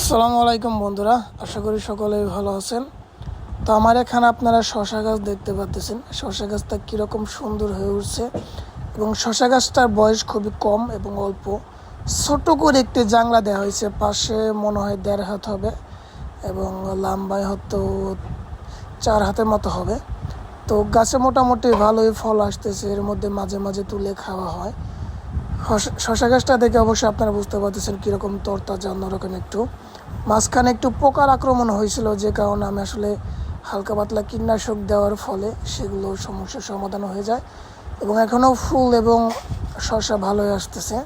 আসসালামু আলাইকুম বন্ধুরা, আশা করি সকলেই ভালো আছেন। তো আমার এখানে আপনারা শশা গাছ দেখতে পাচ্ছেন শশা গাছটা কীরকম সুন্দর হয়ে উঠছে এবং শশা গাছটার বয়স খুবই কম এবং অল্প। ছোট করে একটি জাংলা দেওয়া হয়েছে, পাশে মনে হয় দেড় হাত হবে এবং লম্বায় হয়তো চার হাতের মতো হবে। তো গাছে মোটামুটি ভালোই ফল আসতেছে, এর মধ্যে মাঝে মাঝে তুলে খাওয়া হয়। শশা- গাছটা দেখে অবশ্যই আপনারা বুঝতে পারতেছেন কীরকম তরতাজা, অন্যরকম একটু। মাঝখানে একটু পোকার আক্রমণ হয়েছিল যে কারণে আমি আসলে হালকা পাতলা কীটনাশক দেওয়ার ফলে সেগুলো সমস্যার সমাধান হয়ে যায় এবং এখনও ফুল এবং শশা ভালোই আসতেছে।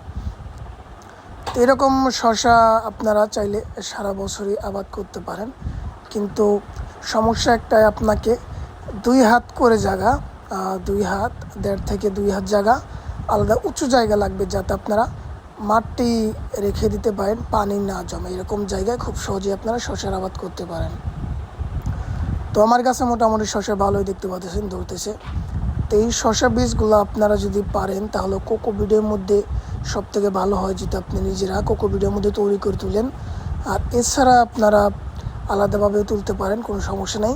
তো এরকম শশা আপনারা চাইলে সারা বছরই আবাদ করতে পারেন। কিন্তু সমস্যা একটাই আপনাকে দুই হাত করে জায়গা দুই হাত, দেড় থেকে দুই হাত জায়গা আলাদা উঁচু জায়গা লাগবে যাতে আপনারা মাটি রেখে দিতে পারেন, পানি না জমে। এরকম জায়গায় খুব সহজে আপনারা শশার আবাদ করতে পারেন। তো আমার কাছে মোটামুটি শশা ভালোই দেখতে পাচ্ছেন, ধরতেছে। তো এই শশা বীজগুলো আপনারা যদি পারেন, তাহলে কোকো বিডের মধ্যে সব থেকে ভালো হয়, যেটা আপনি নিজেরা কোকো বিডের মধ্যে তৈরি করে তুলেন। আর এছাড়া আপনারা আলাদাভাবে তুলতে পারেন, কোনো সমস্যা নেই।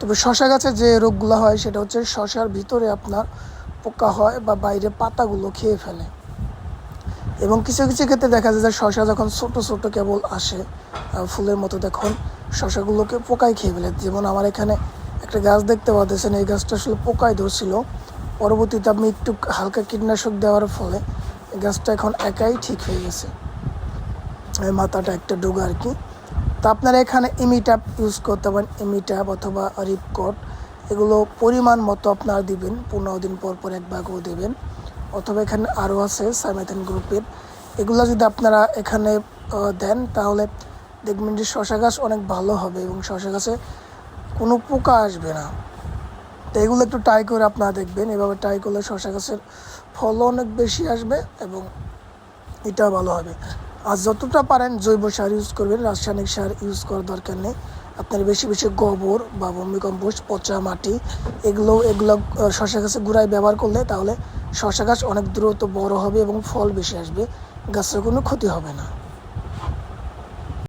তবে শশা গাছে যে রোগগুলো হয়, সেটা হচ্ছে শশার ভিতরে আপনার পোকা হয় বা বাইরে পাতাগুলো খেয়ে ফেলে। এবং কিছু কিছু ক্ষেত্রে দেখা যায় যে শশা যখন ছোট ছোট কেবল আসে ফুলের মতো দেখুন শশাগুলোকে পোকায় খেয়ে ফেলে। যেমন আমার এখানে একটা গাছ দেখতে পাচ্ছেন, এই গাছটা আসলে পোকায় ধরছিল। পরবর্তীতে আমি একটু হালকা কীটনাশক দেওয়ার ফলে গাছটা এখন একাই ঠিক হয়ে গেছে। মাথাটা একটা ডুগা আর কি। তা আপনারা এখানে ইমিট্যাপ ইউজ করতে পারেন ইমিট্যাপ অথবা রিপকট এগুলো পরিমাণ মতো আপনারা দিবেন, পনেরো দিন পর পর এক ভাগও দেবেন। অথবা এখানে আরও আছে সাইমেথেন গ্রুপের। এগুলো যদি আপনারা এখানে দেন, তাহলে দেখবেন যে শশা গাছ অনেক ভালো হবে এবং শশা গাছে কোনো পোকা আসবে না। তো এগুলো একটু ট্রাই করে আপনারা দেখবেন। এভাবে ট্রাই করলে শশা গাছের ফলও অনেক বেশি আসবে এবং এটাও ভালো হবে। আর যতটা পারেন জৈব সার ইউজ করবেন। রাসায়নিক সার ইউজ করার দরকার নেই। আপনার বেশি বেশি গোবর বা ভূমিকম্পোস্ট পচা মাটি, এগুলো এগুলো শশা গাছের গুড়ায় ব্যবহার করলে তাহলে শশা গাছ অনেক দ্রুত বড় হবে এবং ফল বেশি আসবে। গাছের কোনো ক্ষতি হবে না।